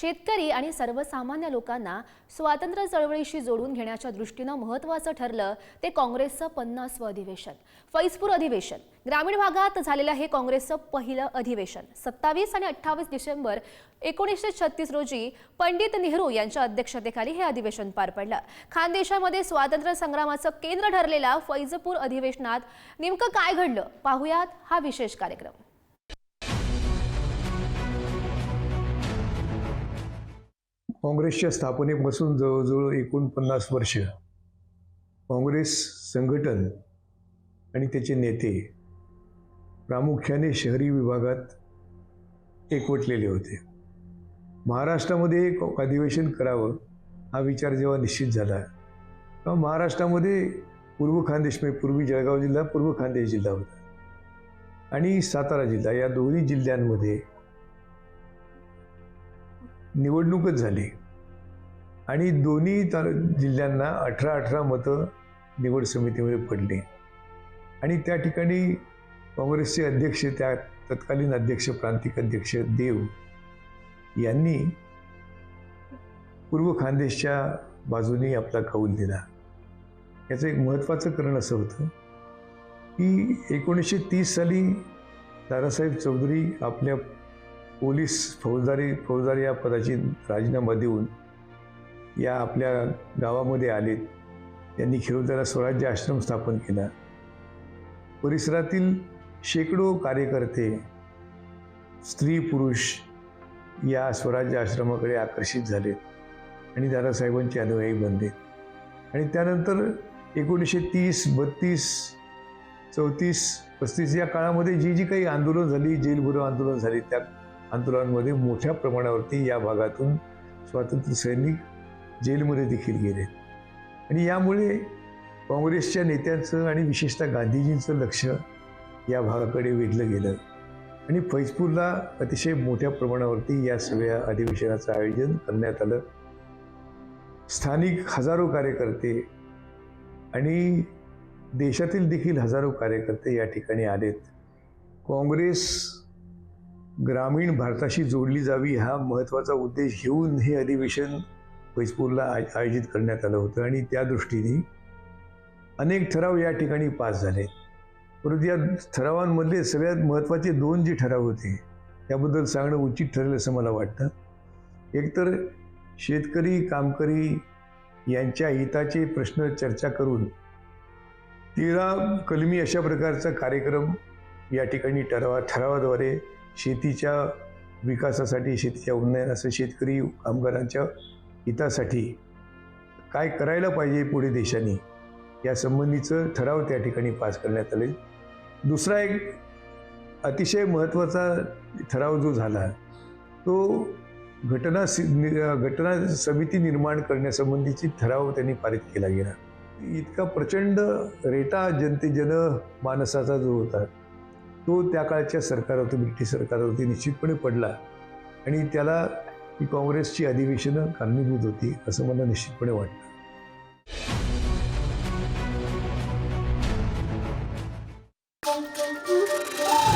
शेतकरी आणि सर्वसामान्य लोकांना स्वातंत्र्य चळवळीशी जोडून घेण्याच्या दृष्टीनं महत्त्वाचं ठरलं ते काँग्रेसचं पन्नासवं अधिवेशन. फैजपूर अधिवेशन. ग्रामीण भागात झालेलं हे काँग्रेसचं पहिलं अधिवेशन. सत्तावीस आणि अठ्ठावीस डिसेंबर एकोणीसशे छत्तीस रोजी पंडित नेहरू यांच्या अध्यक्षतेखाली हे अधिवेशन पार पडलं. खानदेशामध्ये स्वातंत्र्य संग्रामाचं केंद्र ठरलेल्या फैजपूर अधिवेशनात नेमकं काय घडलं? पाहुयात हा विशेष कार्यक्रम. काँग्रेसच्या स्थापनेपासून जवळजवळ एकोणपन्नास वर्ष काँग्रेस संघटन आणि त्याचे नेते प्रामुख्याने शहरी विभागात एकवटलेले होते. महाराष्ट्रामध्ये एक अधिवेशन करावं हा विचार जेव्हा निश्चित झाला तेव्हा महाराष्ट्रामध्ये पूर्व खानदेश म्हणजे पूर्वी जळगाव जिल्हा पूर्व खानदेश जिल्हा होता आणि सातारा जिल्हा या दोन्ही जिल्ह्यांमध्ये निवडणूकच झाली. आणि दोन्ही ता जिल्ह्यांना अठरा अठरा मतं निवड समितीमध्ये पडली. आणि त्या ठिकाणी काँग्रेसचे अध्यक्ष त्या तत्कालीन अध्यक्ष प्रांतिक अध्यक्ष देव यांनी पूर्व खानदेशच्या बाजूने आपला कौल दिला. याचं एक महत्त्वाचं कारण असं होतं की एकोणीसशे तीस साली दादासाहेब चौधरी आपल्या पोलीस फौजदारी फौजदारी या पदाची राजीनामा देऊन या आपल्या गावामध्ये आलेत. त्यांनी खेळूदारा स्वराज्य आश्रम स्थापन केला. परिसरातील शेकडो कार्यकर्ते स्त्री पुरुष या स्वराज्य आश्रमाकडे आकर्षित झालेत आणि दादासाहेबांचे अनुयायी बनले आणि त्यानंतर एकोणीसशे तीस बत्तीस चौतीस पस्तीस या काळामध्ये जी जी काही आंदोलन झाली जेलभरो आंदोलन झाली त्या आंदोलनामध्ये मोठ्या प्रमाणावरती या भागातून स्वातंत्र्य सैनिक जेलमध्ये देखील गेले. आणि यामुळे काँग्रेसच्या नेत्यांचं आणि विशेषतः गांधीजींचं लक्ष या भागाकडे वेधलं गेलं. आणि फैजपूरला अतिशय मोठ्या प्रमाणावरती या सगळ्या अधिवेशनाचं आयोजन करण्यात आलं. स्थानिक हजारो कार्यकर्ते आणि देशातील देखील हजारो कार्यकर्ते या ठिकाणी आलेत. काँग्रेस ग्रामीण भारताशी जोडली जावी हा महत्त्वाचा उद्देश घेऊन हे अधिवेशन फैजपूरला आय आयोजित करण्यात आलं होतं. आणि त्या दृष्टीने अनेक ठराव या ठिकाणी पास झाले. परंतु या ठरावांमधले सगळ्यात महत्त्वाचे दोन जे ठराव होते त्याबद्दल सांगणं उचित ठरेल असं मला वाटतं. एकतर शेतकरी कामकरी यांच्या हिताचे प्रश्न चर्चा करून तेरा कलमी अशा प्रकारचा कार्यक्रम या ठिकाणी ठरावा ठरावाद्वारे शेतीच्या विकासासाठी शेतीच्या उन्नयनासाठी शेतकरी कामगारांच्या हितासाठी काय करायला पाहिजे पुढे देशाने या संबंधीचं ठराव त्या ठिकाणी पास करण्यात आले. दुसरा एक अतिशय महत्त्वाचा ठराव जो झाला तो घटना सि नि- घटना समिती निर्माण करण्यासंबंधीची ठराव त्यांनी पारित केला गेला. इतका प्रचंड रेटा जनते जनमानसाचा जो होता तो त्या काळच्या सरकारावरती ब्रिटिश सरकारावरती निश्चितपणे पडला आणि त्याला ही काँग्रेसची अधिवेशनं कारणीभूत होती असं मला निश्चितपणे वाटतं Thank you.